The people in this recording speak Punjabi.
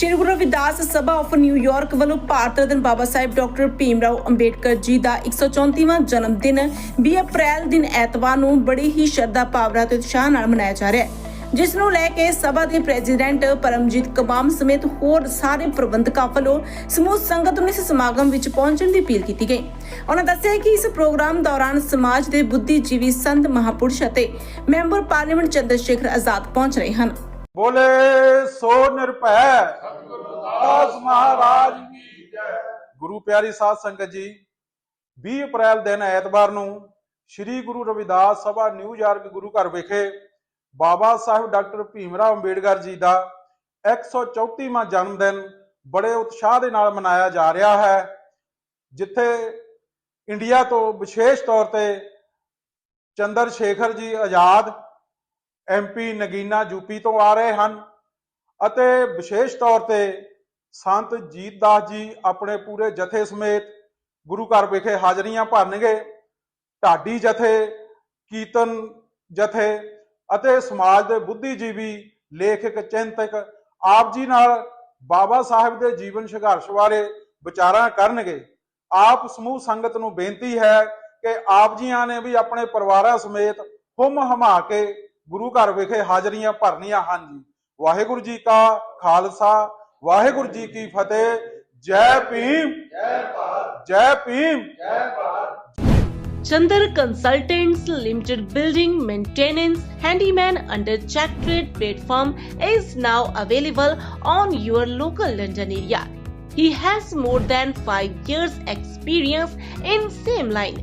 Shri Guru Ravidas Sabha of New York ਵੱਲੋਂ ਭਾਰਤ ਰਤਨ ਬਾਬਾ ਸਾਹਿਬ ਡਾਕਟਰ ਭੀਮਰਾਓ ਅੰਬੇਡਕਰ ਜੀ ਦਾ 134ਵਾਂ ਜਨਮ ਦਿਨ 20 ਅਪ੍ਰੈਲ ਦਿਨ ਐਤਵਾਰ ਨੂੰ ਬੜੀ ਹੀ ਸ਼ਰਧਾ ਭਾਵਨਾ ਤੇ ਉਤਸ਼ਾਹ ਨਾਲ ਮਨਾਇਆ ਜਾ ਰਿਹਾ ਹੈ। ਜਿਸ ਨੂੰ ਲੈ ਕੇ ਸਭਾ ਦੇ ਪ੍ਰੈਜ਼ੀਡੈਂਟ ਪਰਮਜੀਤ ਕਬਾਮ ਸਮੇਤ ਹੋਰ ਸਾਰੇ ਪ੍ਰਬੰਧਕਾਂ ਵੱਲੋਂ ਸਮੂਹ ਸੰਗਤ ਨੂੰ ਇਸ ਸਮਾਗਮ ਵਿੱਚ ਪਹੁੰਚਣ ਦੀ ਅਪੀਲ ਕੀਤੀ ਗਈ। ਉਹਨਾਂ ਦੱਸਿਆ ਕਿ ਇਸ ਪ੍ਰੋਗਰਾਮ ਦੌਰਾਨ ਸਮਾਜ ਦੇ ਬੁੱਧੀਜੀਵੀ ਸੰਤ ਮਹਾਪੁਰਸ਼ ਅਤੇ ਮੈਂਬਰ ਪਾਰਲੀਮੈਂਟ ਚੰਦਰ ਸ਼ੇਖਰ ਆਜ਼ਾਦ ਪਹੁੰਚ ਰਹੇ ਹਨ। ਬੋਲੇ, ਸੋ ਨਿਰਭੈ। ਦਾਸ ਮਹਾਰਾਜ ਕੀ ਜੈ। ਗੁਰੂ ਪਿਆਰੀ ਸਾਧ ਸੰਗਤ ਜੀ 20 ਅਪ੍ਰੈਲ ਦਿਨ ਐਤਵਾਰ ਨੂੰ ਸ੍ਰੀ ਗੁਰੂ ਰਵਿਦਾਸ ਸਭਾ ਨਿਊਯਾਰਕ ਗੁਰੂ ਘਰ ਵਿਖੇ ਬਾਬਾ ਸਾਹਿਬ ਡਾਕਟਰ ਭੀਮਰਾਓ ਅੰਬੇਡਕਰ ਜੀ ਦਾ 134ਵਾਂ ਜਨਮ ਦਿਨ ਬੜੇ ਉਤਸ਼ਾਹ ਦੇ ਨਾਲ ਮਨਾਇਆ ਜਾ ਰਿਹਾ ਹੈ, ਜਿੱਥੇ ਇੰਡੀਆ ਤੋਂ ਵਿਸ਼ੇਸ਼ ਤੌਰ ਤੇ ਚੰਦਰ ਸ਼ੇਖਰ ਜੀ ਆਜ਼ਾਦ ਐਮਪੀ ਨਗੀਨਾ ਯੂਪੀ ਤੋਂ ਆ ਰਹੇ ਹਨ ਅਤੇ ਵਿਸ਼ੇਸ਼ ਤੌਰ ਤੇ ਸੰਤ ਜੀਤਦਾਸ ਜੀ ਆਪਣੇ ਪੂਰੇ ਜਥੇ ਸਮੇਤ ਗੁਰੂ ਘਰ ਵਿਖੇ ਹਾਜ਼ਰੀਆਂ ਭਰਨਗੇ, ਢਾਡੀ ਜਥੇ, ਕੀਰਤਨ ਜਥੇ ਅਤੇ ਸਮਾਜ ਦੇ ਬੁੱਧੀਜੀਵੀ, ਲੇਖਕ, ਚਿੰਤਕ ਆਪ ਜੀ ਨਾਲ ਬਾਬਾ ਸਾਹਿਬ ਦੇ ਜੀਵਨ ਸੰਘਰਸ਼ ਬਾਰੇ ਵਿਚਾਰਾਂ ਕਰਨਗੇ। ਆਪ ਸਮੂਹ ਸੰਗਤ ਨੂੰ ਬੇਨਤੀ ਹੈ ਕਿ ਆਪ ਜੀਆਂ ਨੇ ਵੀ ਆਪਣੇ ਪਰਿਵਾਰਾਂ ਸਮੇਤ ਹੁਮ ਹਮਾ ਕੇ ਗੁਰੂ ਘਰ ਵਿਖੇ ਹਾਜ਼ਰੀਆਂ ਭਰਨੀਆਂ ਹਨ ਜੀ ਵਾਹਿਗੁਰੂ ਜੀ ਕਾ ਖਾਲਸਾ ਵਾਹਿਗੁਰੂ ਜੀ ਕੀ ਫਤਿਹ ਜੈ ਭੀਮ ਜੈ ਭਾਰਤ ਜੈ Bhim Chandar Consultants Limited building maintenance handyman under check trade platform is now available on your local London area. He has more than 5 years experience in same line.